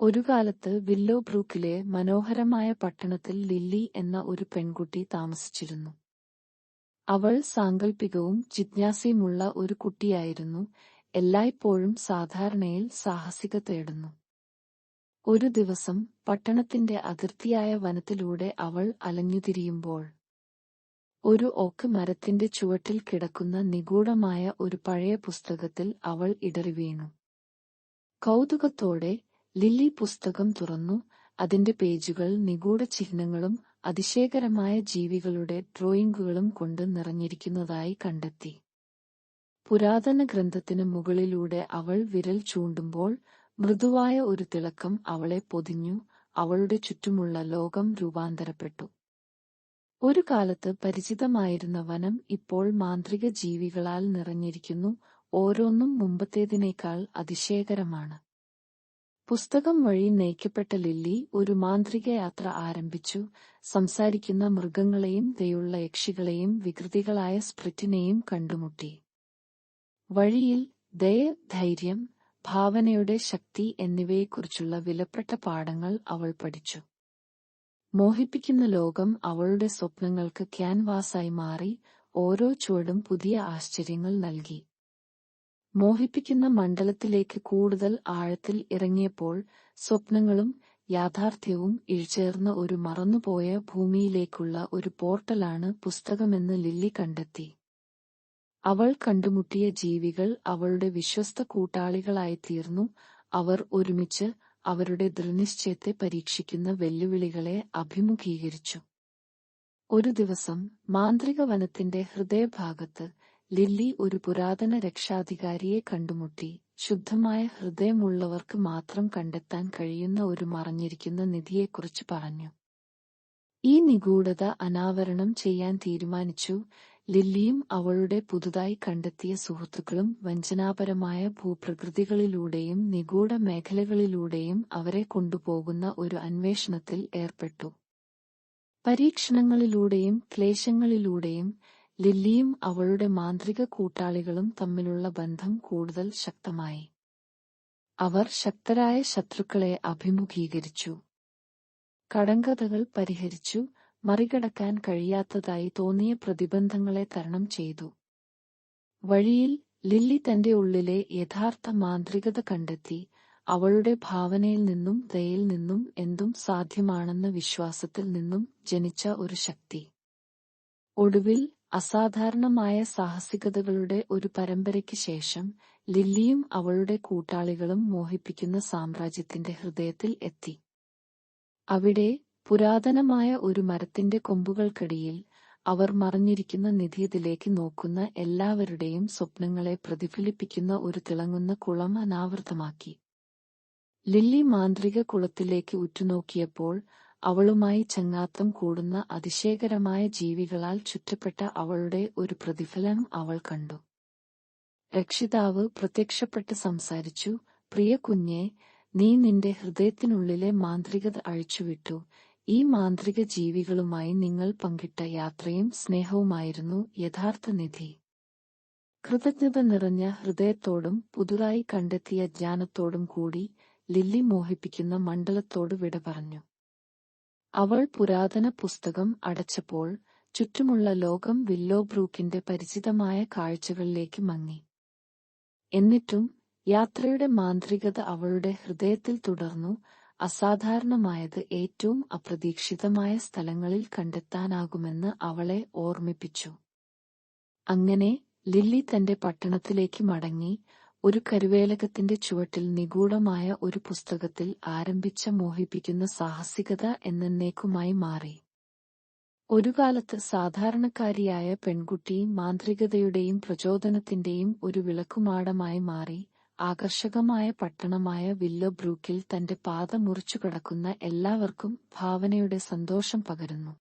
ഒരു കാലത്ത് വില്ലോ ബ്രൂക്കിലെ മനോഹരമായ പട്ടണത്തിൽ ലില്ലി എന്ന ഒരു പെൺകുട്ടി താമസിച്ചിരുന്നു. അവൾ സാങ്കല്പികവും ജിജ്ഞാസയുമുള്ള ഒരു കുട്ടിയായിരുന്നു എല്ലായ്പ്പോഴും സാധാരണയിൽ സാഹസിക തേടുന്നു. ഒരു ദിവസം പട്ടണത്തിന്റെ അതിർത്തിയായ വനത്തിലൂടെ അവൾ അലഞ്ഞുതിരിയുമ്പോൾ ഒരു ഓക്ക് മരത്തിന്റെ ചുവട്ടിൽ കിടക്കുന്ന നിഗൂഢമായ ഒരു പഴയ പുസ്തകത്തിൽ അവൾ ഇടറി വീണു കൗതുകത്തോടെ ലില്ലി പുസ്തകം തുറന്നു. അതിന്റെ പേജുകൾ നിഗൂഢ ചിഹ്നങ്ങളും അതിശയകരമായ ജീവികളുടെ ഡ്രോയിങ്ങുകളും കൊണ്ട് നിറഞ്ഞിരിക്കുന്നതായി കണ്ടെത്തി. പുരാതന ഗ്രന്ഥത്തിനു മുകളിലൂടെ അവൾ വിരൽ ചൂണ്ടുമ്പോൾ മൃദുവായ ഒരു തിളക്കം അവളെ പൊതിഞ്ഞു അവളുടെ ചുറ്റുമുള്ള ലോകം രൂപാന്തരപ്പെട്ടു. ഒരു കാലത്ത് പരിചിതമായിരുന്ന വനം ഇപ്പോൾ മാന്ത്രിക ജീവികളാൽ നിറഞ്ഞിരിക്കുന്നു. ഓരോന്നും മുമ്പത്തേതിനേക്കാൾ അതിശയകരമാണ്. പുസ്തകം വഴി നയിക്കപ്പെട്ട ലില്ലി ഒരു മാന്ത്രിക യാത്ര ആരംഭിച്ചു. സംസാരിക്കുന്ന മൃഗങ്ങളെയും ദയുള്ള യക്ഷികളെയും വികൃതികളായ സ്പ്രിറ്റിനെയും കണ്ടുമുട്ടി. വഴിയിൽ ദയ ധൈര്യം ഭാവനയുടെ ശക്തി എന്നിവയെക്കുറിച്ചുള്ള വിലപ്പെട്ട പാഠങ്ങൾ അവൾ പഠിച്ചു. മോഹിപ്പിക്കുന്ന ലോകം അവളുടെ സ്വപ്നങ്ങൾക്ക് ക്യാൻവാസായി മാറി ഓരോ ചുവടും പുതിയ ആശ്ചര്യങ്ങൾ നൽകി. മോഹിപ്പിക്കുന്ന മണ്ഡലത്തിലേക്ക് കൂടുതൽ ആഴത്തിൽ ഇറങ്ങിയപ്പോൾ സ്വപ്നങ്ങളും യാഥാർത്ഥ്യവും ഇഴചേർന്ന ഒരു മറന്നുപോയ ഭൂമിയിലേക്കുള്ള ഒരു പോർട്ടലാണ് പുസ്തകമെന്ന് ലില്ലി കണ്ടെത്തി. അവൾ കണ്ടുമുട്ടിയ ജീവികൾ അവളുടെ വിശ്വസ്ത കൂട്ടാളികളായിത്തീർന്നു അവർ ഒരുമിച്ച് അവരുടെ ദൃനിശ്ചയത്തെ പരീക്ഷിക്കുന്ന വെല്ലുവിളികളെ അഭിമുഖീകരിച്ചു. ഒരു ദിവസം മാന്ത്രിക വനത്തിന്റെ ഹൃദയഭാഗത്ത് ലില്ലി ഒരു പുരാതന രക്ഷാധികാരിയെ കണ്ടുമുട്ടി. ശുദ്ധമായ ഹൃദയമുള്ളവർക്ക് മാത്രം കണ്ടെത്താൻ കഴിയുന്ന ഒരു മറഞ്ഞിരിക്കുന്ന നിധിയെക്കുറിച്ച് പറഞ്ഞു. ഈ നിഗൂഢത അനാവരണം ചെയ്യാൻ തീരുമാനിച്ചു. ലില്ലിയും അവളുടെ പുതുതായി കണ്ടെത്തിയ സുഹൃത്തുക്കളും വഞ്ചനാപരമായ ഭൂപ്രകൃതികളിലൂടെയും നിഗൂഢ മേഖലകളിലൂടെയും അവരെ കൊണ്ടുപോകുന്ന ഒരു അന്വേഷണത്തിൽ ഏർപ്പെട്ടു. പരീക്ഷണങ്ങളിലൂടെയും ക്ലേശങ്ങളിലൂടെയും ലില്ലിയും അവളുടെ മാന്ത്രിക കൂട്ടാളികളും തമ്മിലുള്ള ബന്ധം കൂടുതൽ ശക്തമായി. അവർ ശക്തരായ ശത്രുക്കളെ അഭിമുഖീകരിച്ചു. കടങ്കഥകൾ പരിഹരിച്ചു. മറികടക്കാൻ കഴിയാത്തതായി തോന്നിയ പ്രതിബന്ധങ്ങളെ തരണം ചെയ്തു. വഴിയിൽ ലില്ലി തന്റെ ഉള്ളിലെ യഥാർത്ഥ മാന്ത്രികത കണ്ടെത്തി. അവളുടെ ഭാവനയിൽ നിന്നും ദയയിൽ നിന്നും എന്തും സാധ്യമാണെന്ന വിശ്വാസത്തിൽ നിന്നും ജനിച്ച ഒരു ശക്തി. ഒടുവിൽ അസാധാരണമായ സാഹസികതകളുടെ ഒരു പരമ്പരയ്ക്ക് ശേഷം ലില്ലിയും അവളുടെ കൂട്ടാളികളും മോഹിപ്പിക്കുന്ന സാമ്രാജ്യത്തിന്റെ ഹൃദയത്തിൽ എത്തി. അവിടെ പുരാതനമായ ഒരു മരത്തിന്റെ കൊമ്പുകൾക്കിടയിൽ അവർ മറഞ്ഞിരിക്കുന്ന നിധിയതിലേക്ക് നോക്കുന്ന എല്ലാവരുടെയും സ്വപ്നങ്ങളെ പ്രതിഫലിപ്പിക്കുന്ന ഒരു തിളങ്ങുന്ന കുളം അനാവൃതമാക്കി. ലില്ലി മാന്ത്രിക കുളത്തിലേക്ക് ഉറ്റുനോക്കിയപ്പോൾ അവളുമായി ചങ്ങാത്തം കൂടുന്ന അതിശയകരമായ ജീവികളാൽ ചുറ്റപ്പെട്ട അവളുടെ ഒരു പ്രതിഫലനം അവൾ കണ്ടു. രക്ഷിതാവ് പ്രത്യക്ഷപ്പെട്ട് സംസാരിച്ചു പ്രിയ കുഞ്ഞെ നീ നിന്റെ ഹൃദയത്തിനുള്ളിലെ മാന്ത്രികത അഴിച്ചുവിട്ടു. ഈ മാന്ത്രിക ജീവികളുമായി നിങ്ങൾ പങ്കിട്ട യാത്രയും സ്നേഹവുമായിരുന്നു യഥാർത്ഥ നിധി. കൃതജ്ഞത നിറഞ്ഞ ഹൃദയത്തോടും പുതുതായി കണ്ടെത്തിയ ജ്ഞാനത്തോടും കൂടി ലില്ലി മോഹിപ്പിക്കുന്ന മണ്ഡലത്തോട് വിട പറഞ്ഞു. അവൾ പുരാതന പുസ്തകം അടച്ചപ്പോൾ ചുറ്റുമുള്ള ലോകം വില്ലോ ബ്രൂക്കിന്റെ പരിചിതമായ കാഴ്ചകളിലേക്ക് മങ്ങി. എന്നിട്ടും യാത്രയുടെ മാന്ത്രികത അവളുടെ ഹൃദയത്തിൽ തുടർന്നു അസാധാരണമായത് ഏറ്റവും അപ്രതീക്ഷിതമായ സ്ഥലങ്ങളിൽ കണ്ടെത്താനാകുമെന്ന് അവളെ ഓർമ്മിപ്പിച്ചു. അങ്ങനെ ലില്ലി തന്റെ പട്ടണത്തിലേക്ക് മടങ്ങി ഒരു കരുവേലകത്തിന്റെ ചുവട്ടിൽ നിഗൂഢമായ ഒരു പുസ്തകത്തിൽ ആരംഭിച്ച മോഹിപ്പിക്കുന്ന സാഹസികത എന്നേക്കുമായി മാറി. ഒരു കാലത്ത് സാധാരണക്കാരിയായ പെൺകുട്ടി മാന്ത്രികതയുടെയും പ്രചോദനത്തിന്റെയും ഒരു വിളക്കുമാടമായി മാറി ആകർഷകമായ പട്ടണമായ വില്ലോ ബ്രൂക്കിൽ തന്റെ പാത മുറിച്ചു കിടക്കുന്ന എല്ലാവർക്കും ഭാവനയുടെ സന്തോഷം പകരുന്നു.